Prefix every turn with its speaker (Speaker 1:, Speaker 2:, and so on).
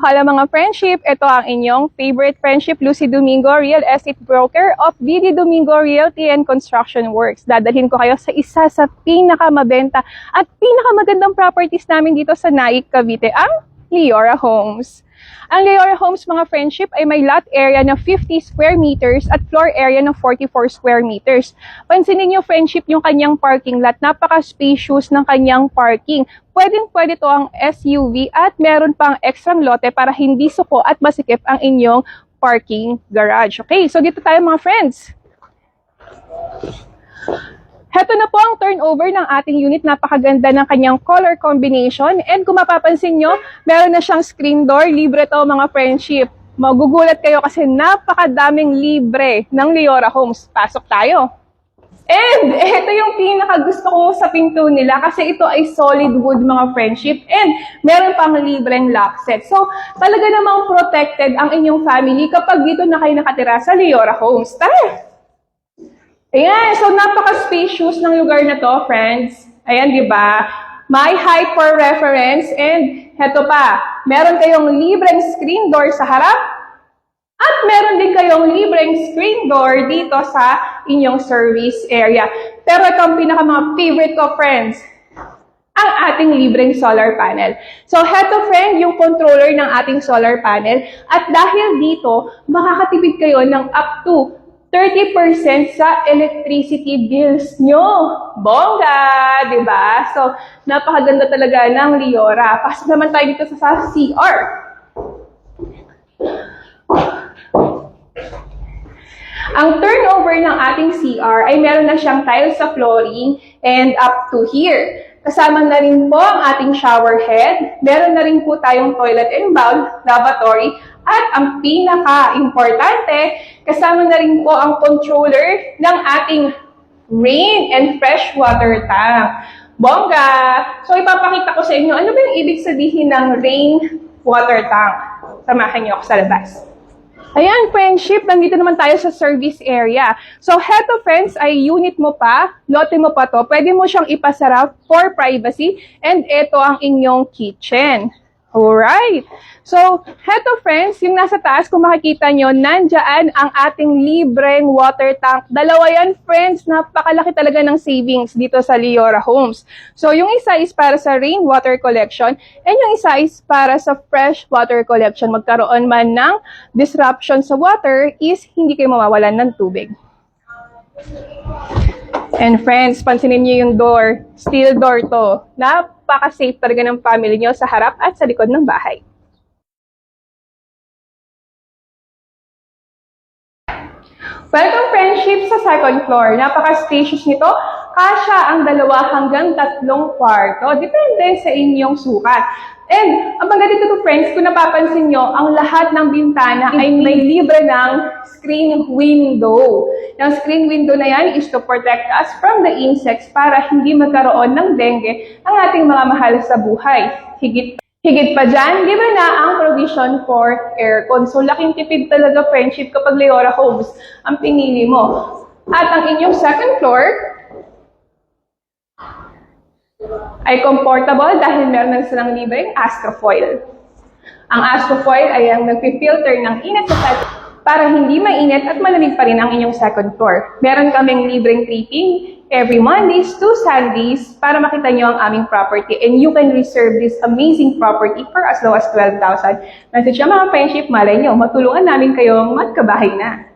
Speaker 1: Hello mga friendship, ito ang inyong favorite friendship, Lucy Domingo, Real Estate Broker of BD Domingo Realty and Construction Works. Dadalhin ko kayo sa isa sa pinakamabenta at pinakamagandang properties namin dito sa Naik, Cavite, ang Leora Homes. Ang Leora Homes mga friendship ay may lot area na 50 square meters at floor area na 44 square meters. Pansinin niyo friendship yung kanyang parking lot. Napaka-spacious ng kanyang parking. Pwedeng pwede to ang SUV at meron pang extra lote para hindi suko at masikip ang inyong parking garage. Okay, so dito tayo mga friends. Heto na po ang turnover ng ating unit. Napakaganda ng kanyang color combination. And kung mapapansin nyo, meron na siyang screen door. Libre to mga friendship. Magugulat kayo kasi napakadaming libre ng Leora Homes. Pasok tayo. And ito yung pinaka gusto ko sa pinto nila kasi ito ay solid wood mga friendship and meron pang libreng lock set. So talaga namang protected ang inyong family kapag dito na kayo nakatira sa Leora Homes. Tara! Ayan, so napaka-spacious ng lugar na to, friends. Ayan, di ba? May height for reference and heto pa, meron kayong libreng screen door sa harap at meron din kayong libreng screen door dito sa inyong service area. Pero ito ang pinaka mga favorite ko, friends ang ating libreng solar panel. So, heto friend, yung controller ng ating solar panel. At dahil dito, makakatipid kayo ng up to 30% sa electricity bills nyo. Bongga! di ba? So, napakaganda talaga ng Liora. Pasok naman tayo dito sa, sa CR. Ang turnover ng ating CR ay meron na siyang tiles sa flooring and up to here. Kasama na rin po ang ating shower head. Meron na rin po tayong toilet and bowl, lavatory, at ang pinaka-importante, kasama na rin po ang controller ng ating rain and fresh water tank. Bongga! So, ipapakita ko sa inyo, ano ba yung ibig sabihin ng rain water tank? Samahan niyo ako sa labas. Ayan, friendship, nandito naman tayo sa service area. So, heto friends ay unit mo pa, lote mo pa to, pwede mo siyang ipasara for privacy, and ito ang inyong kitchen. Alright. So, heto friends, yung nasa taas, kung makikita nyo, nandyan ang ating libreng water tank. Dalawa yan, friends. Napakalaki talaga ng savings dito sa Leora Homes. So, yung isa is para sa rainwater collection, and yung isa is para sa fresh water collection. Magkaroon man ng disruption sa water is hindi kayo mawawalan ng tubig. And friends, pansinin niyo yung door. Steel door to. Napaka-safe talaga ng family niyo sa harap at sa likod ng bahay. Welcome friendship sa second floor. Napaka-spacious nito. Kasya ang dalawa hanggang tatlong kwarto. Depende sa inyong sukat. And, ang maganda dito friends, kung napapansin nyo, ang lahat ng bintana ay may libre ng screen window. Yung screen window na yan is to protect us from the insects para hindi magkaroon ng dengue ang ating mga mahal sa buhay. Higit Higit pa dyan, libre na ang provision for aircon. So, laking tipid talaga friendship kapag Leora Homes ang pinili mo. At ang inyong second floor ay comfortable dahil meron na silang libreng astrofoil. Ang astrofoil ay ang nagpipilter ng init sa set para hindi mainit at malamig pa rin ang inyong second floor. Meron kaming libreng tripping every Mondays to Sundays para makita nyo ang aming property and you can reserve this amazing property for as low as 12,000. Message ang mga friendship, malay nyo, matulungan namin kayong magkabahay na.